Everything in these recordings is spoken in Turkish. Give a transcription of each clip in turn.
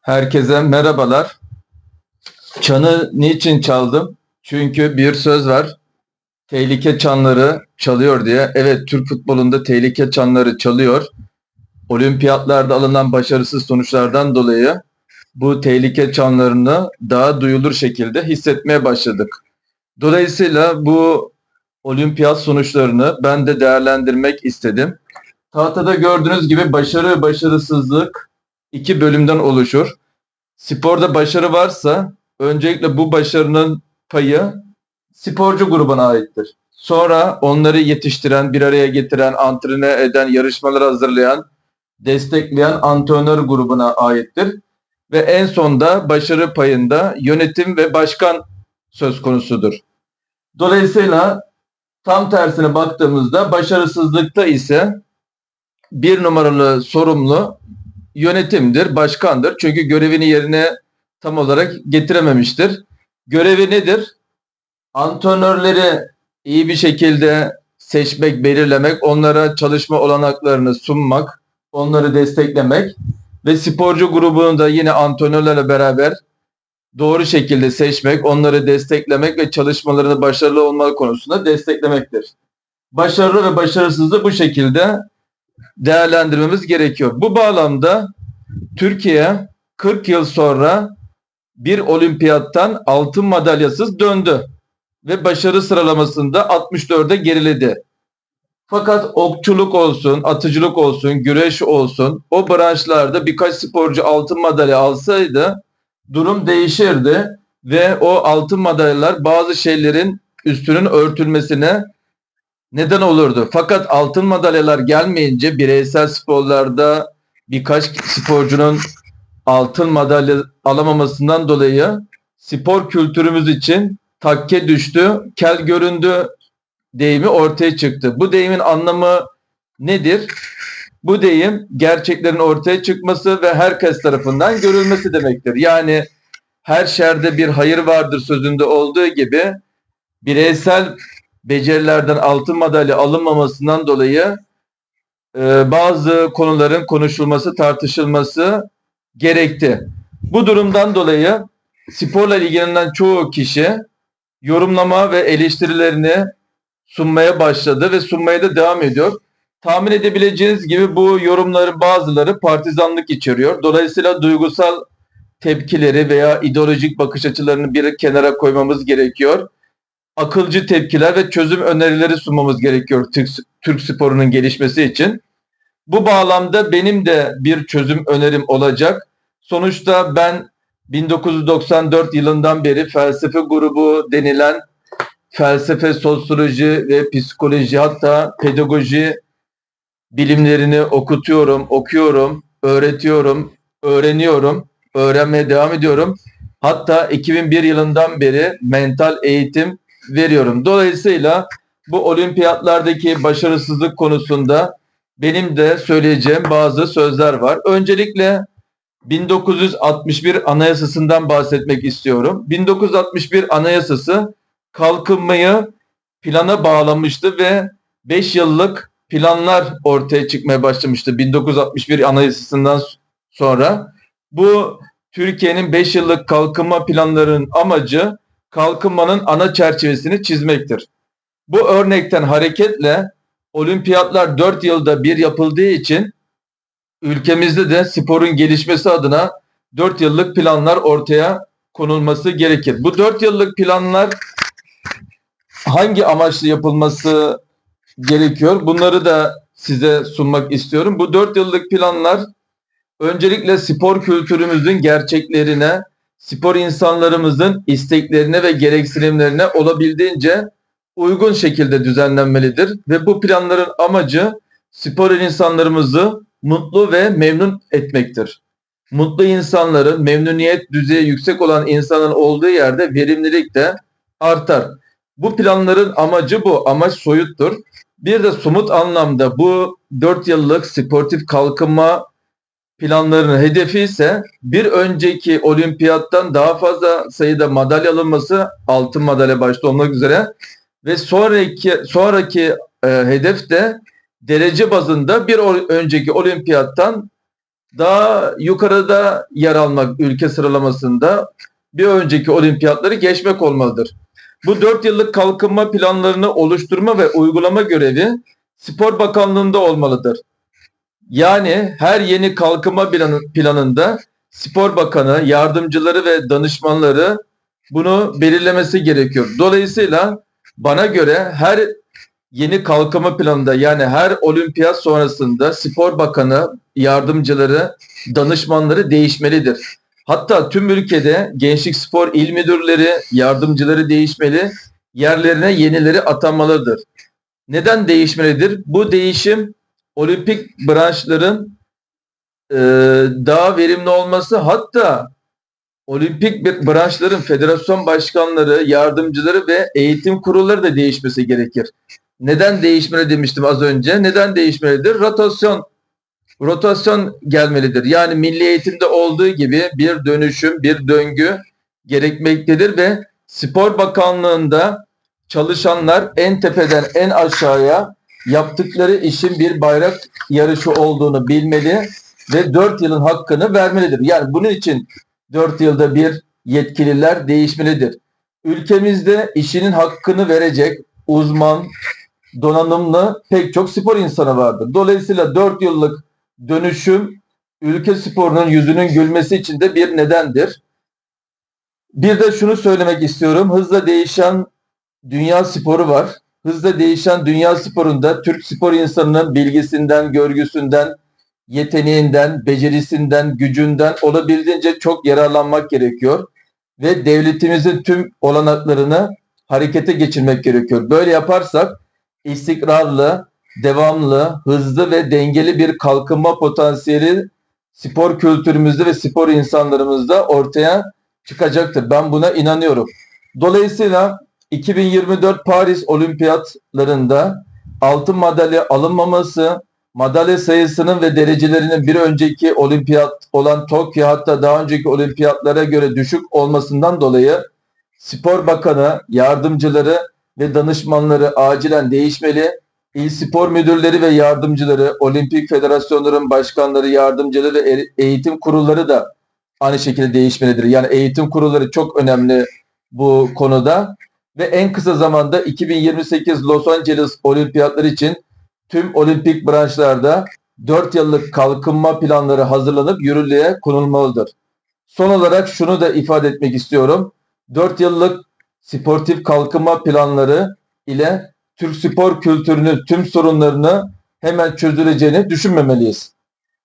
Herkese merhabalar. Çanı niçin çaldım? Çünkü bir söz var. Tehlike çanları çalıyor diye. Evet Türk futbolunda tehlike çanları çalıyor. Olimpiyatlarda alınan başarısız sonuçlardan dolayı bu tehlike çanlarını daha duyulur şekilde hissetmeye başladık. Dolayısıyla bu olimpiyat sonuçlarını ben de değerlendirmek istedim. Tahtada gördüğünüz gibi başarı ve başarısızlık iki bölümden oluşur. Sporda başarı varsa öncelikle bu başarının payı sporcu grubuna aittir. Sonra onları yetiştiren, bir araya getiren, antrene eden, yarışmalar hazırlayan, destekleyen antrenör grubuna aittir. Ve en sonda başarı payında yönetim ve başkan söz konusudur. Dolayısıyla tam tersine baktığımızda başarısızlıkta ise bir numaralı sorumlu yönetimdir, başkandır. Çünkü görevini yerine tam olarak getirememiştir. Görevi nedir? Antrenörleri iyi bir şekilde seçmek, belirlemek, onlara çalışma olanaklarını sunmak, onları desteklemek ve sporcu grubunu da yine antrenörlerle beraber doğru şekilde seçmek, onları desteklemek ve çalışmalarını başarılı olma konusunda desteklemektir. Başarılı ve başarısızlığı bu şekilde değerlendirmemiz gerekiyor. Bu bağlamda Türkiye 40 yıl sonra bir olimpiyattan altın madalyasız döndü ve başarı sıralamasında 64'e geriledi. Fakat okçuluk olsun, atıcılık olsun, güreş olsun o branşlarda birkaç sporcu altın madalya alsaydı durum değişirdi ve o altın madalyalar bazı şeylerin üstünün örtülmesine neden olurdu. Fakat altın madalyalar gelmeyince bireysel sporlarda birkaç sporcunun altın madalya alamamasından dolayı spor kültürümüz için takke düştü, kel göründü deyimi ortaya çıktı. Bu deyimin anlamı nedir? Bu deyim gerçeklerin ortaya çıkması ve herkes tarafından görülmesi demektir. Yani her şerde bir hayır vardır sözünde olduğu gibi bireysel becerilerden altın madalya alınmamasından dolayı e, bazı konuların konuşulması, tartışılması gerekti. Bu durumdan dolayı sporla ilgilenen çoğu kişi yorumlama ve eleştirilerini sunmaya başladı ve sunmaya da devam ediyor. Tahmin edebileceğiniz gibi bu yorumların bazıları partizanlık içeriyor. Dolayısıyla duygusal tepkileri veya ideolojik bakış açılarını bir kenara koymamız gerekiyor. Akılcı tepkiler ve çözüm önerileri sunmamız gerekiyor Türk, Türk sporunun gelişmesi için. Bu bağlamda benim de bir çözüm önerim olacak. Sonuçta ben 1994 yılından beri felsefe grubu denilen felsefe, sosyoloji ve psikoloji hatta pedagoji bilimlerini okutuyorum, okuyorum, öğretiyorum, öğreniyorum, öğrenmeye devam ediyorum. Hatta 2001 yılından beri mental eğitim veriyorum. Dolayısıyla bu olimpiyatlardaki başarısızlık konusunda benim de söyleyeceğim bazı sözler var. Öncelikle 1961 Anayasası'ndan bahsetmek istiyorum. 1961 Anayasası kalkınmayı plana bağlamıştı ve 5 yıllık planlar ortaya çıkmaya başlamıştı 1961 Anayasası'ndan sonra. Bu Türkiye'nin 5 yıllık kalkınma planlarının amacı kalkınmanın ana çerçevesini çizmektir. Bu örnekten hareketle olimpiyatlar 4 yılda bir yapıldığı için ülkemizde de sporun gelişmesi adına 4 yıllık planlar ortaya konulması gerekir. Bu 4 yıllık planlar hangi amaçla yapılması gerekiyor? Bunları da size sunmak istiyorum. Bu 4 yıllık planlar öncelikle spor kültürümüzün gerçeklerine, spor insanlarımızın isteklerine ve gereksinimlerine olabildiğince uygun şekilde düzenlenmelidir ve bu planların amacı spor insanlarımızı mutlu ve memnun etmektir. Mutlu insanların, memnuniyet düzeyi yüksek olan insanın olduğu yerde verimlilik de artar. Bu planların amacı bu. Amaç soyuttur. Bir de somut anlamda bu 4 yıllık sportif kalkınma planlarının hedefi ise bir önceki olimpiyattan daha fazla sayıda madalya alınması, altın madalya başta olmak üzere ve sonraki sonraki e, hedef de derece bazında bir önceki olimpiyattan daha yukarıda yer almak ülke sıralamasında bir önceki olimpiyatları geçmek olmalıdır. Bu 4 yıllık kalkınma planlarını oluşturma ve uygulama görevi Spor Bakanlığı'nda olmalıdır. Yani her yeni kalkınma planı- planında Spor Bakanı, yardımcıları ve danışmanları bunu belirlemesi gerekiyor. Dolayısıyla bana göre her yeni kalkınma planında yani her olimpiyat sonrasında Spor Bakanı, yardımcıları, danışmanları değişmelidir. Hatta tüm ülkede Gençlik Spor İl Müdürleri, yardımcıları değişmeli, yerlerine yenileri atanmalıdır. Neden değişmelidir? Bu değişim olimpik branşların e, daha verimli olması hatta olimpik branşların federasyon başkanları, yardımcıları ve eğitim kurulları da değişmesi gerekir. Neden değişmeli demiştim az önce. Neden değişmelidir? Rotasyon rotasyon gelmelidir. Yani milli eğitimde olduğu gibi bir dönüşüm, bir döngü gerekmektedir ve Spor Bakanlığı'nda çalışanlar en tepeden en aşağıya yaptıkları işin bir bayrak yarışı olduğunu bilmeli ve 4 yılın hakkını vermelidir. Yani bunun için 4 yılda bir yetkililer değişmelidir. Ülkemizde işinin hakkını verecek uzman, donanımlı pek çok spor insanı vardır. Dolayısıyla 4 yıllık dönüşüm ülke sporunun yüzünün gülmesi için de bir nedendir. Bir de şunu söylemek istiyorum. Hızla değişen dünya sporu var. Hızla değişen dünya sporunda Türk spor insanının bilgisinden, görgüsünden, yeteneğinden, becerisinden, gücünden olabildiğince çok yararlanmak gerekiyor. Ve devletimizin tüm olanaklarını harekete geçirmek gerekiyor. Böyle yaparsak istikrarlı, devamlı, hızlı ve dengeli bir kalkınma potansiyeli spor kültürümüzde ve spor insanlarımızda ortaya çıkacaktır. Ben buna inanıyorum. Dolayısıyla 2024 Paris Olimpiyatlarında altın madalya alınmaması, madalya sayısının ve derecelerinin bir önceki olimpiyat olan Tokyo hatta daha önceki olimpiyatlara göre düşük olmasından dolayı Spor Bakanı, yardımcıları ve danışmanları acilen değişmeli. İl spor müdürleri ve yardımcıları, olimpik federasyonların başkanları, yardımcıları, e- eğitim kurulları da aynı şekilde değişmelidir. Yani eğitim kurulları çok önemli bu konuda ve en kısa zamanda 2028 Los Angeles Olimpiyatları için tüm olimpik branşlarda 4 yıllık kalkınma planları hazırlanıp yürürlüğe konulmalıdır. Son olarak şunu da ifade etmek istiyorum. 4 yıllık sportif kalkınma planları ile Türk spor kültürünün tüm sorunlarını hemen çözüleceğini düşünmemeliyiz.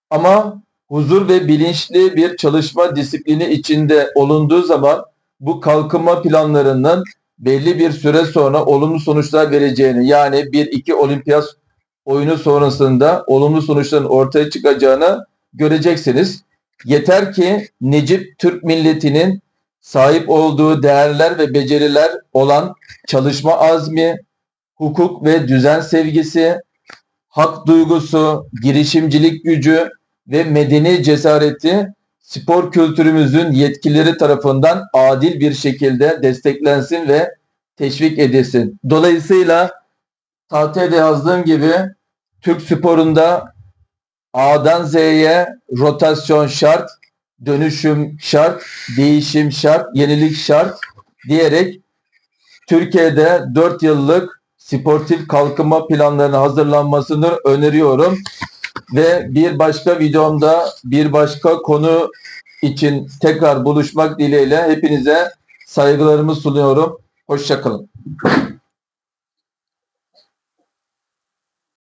Ama huzur ve bilinçli bir çalışma disiplini içinde olunduğu zaman bu kalkınma planlarının belli bir süre sonra olumlu sonuçlar vereceğini yani 1-2 olimpiyat oyunu sonrasında olumlu sonuçların ortaya çıkacağını göreceksiniz. Yeter ki Necip Türk milletinin sahip olduğu değerler ve beceriler olan çalışma azmi, hukuk ve düzen sevgisi, hak duygusu, girişimcilik gücü ve medeni cesareti spor kültürümüzün yetkilileri tarafından adil bir şekilde desteklensin ve teşvik edilsin. Dolayısıyla tahtaya yazdığım gibi Türk sporunda A'dan Z'ye rotasyon şart, dönüşüm şart, değişim şart, yenilik şart diyerek Türkiye'de 4 yıllık sportif kalkınma planlarının hazırlanmasını öneriyorum. Ve bir başka videomda bir başka konu için tekrar buluşmak dileğiyle hepinize saygılarımı sunuyorum. Hoşçakalın.